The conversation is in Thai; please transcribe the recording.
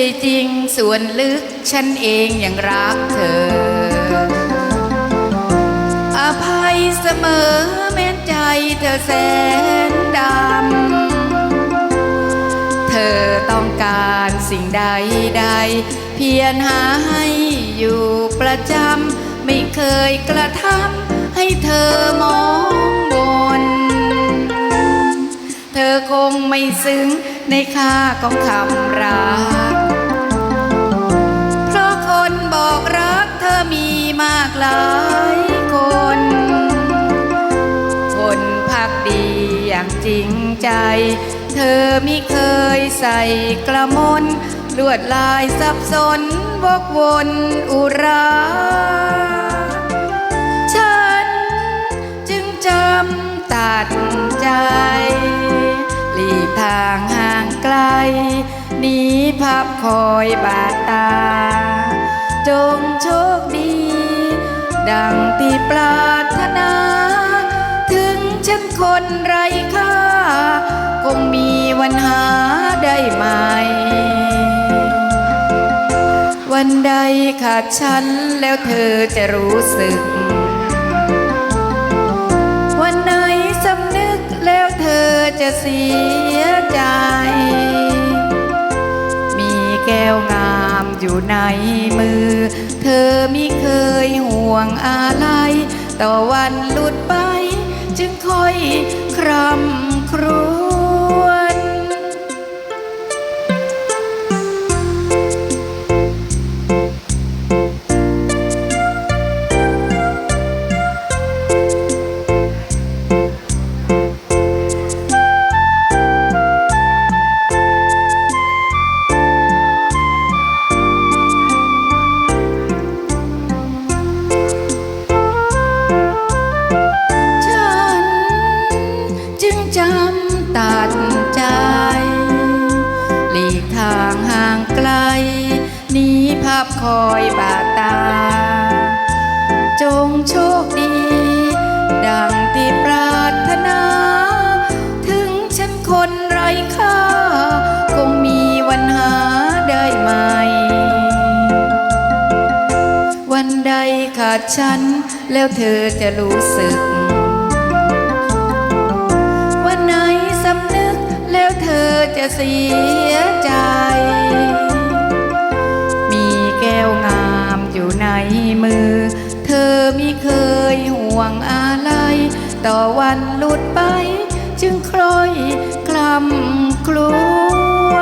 จริงส่วนลึกฉันเองยังรักเธอ อภัยเสมอแม้ใจเธอแสนดำ เธอต้องการสิ่งใดใด เพียรหาให้อยู่ประจำ ไม่เคยกระทำให้เธอมองบน เธอคงไม่ซึ้งในค่าของคำรัก มากหลายคน คนพักดีอย่างจริงใจ เธอมิเคยใส่กระมนลวดลายสับสนวกวนอุรา ฉันจึงจำตัดใจ หลีกทางห่างไกลหนีภาพคอยบาดตา จงโชคดี ดังที่ปรารถนา ถึงฉันคนไร้ค่า คงมีวันหาได้ไหม วันใดขาดฉันแล้วเธอจะรู้สึก วันไหนสำนึกแล้วเธอจะเสียใจ มีแก้วงามอยู่ในมือ เธอมิเค ยห่วงอะไรต่อวันหลุดไป จึงค่อยครำาพคอยบาดตา จงโชคดี ดังที่ปรารถนา ถึงฉันคนไร้ค่า คงมีวันหาได้ไหม วันใดขาดฉัน แล้วเธอจะรู้สึก วันไหนสำนึกแล้วเธอจะเสีย อะไรต่อวันหลุดไป จึงคล้อยคลำครว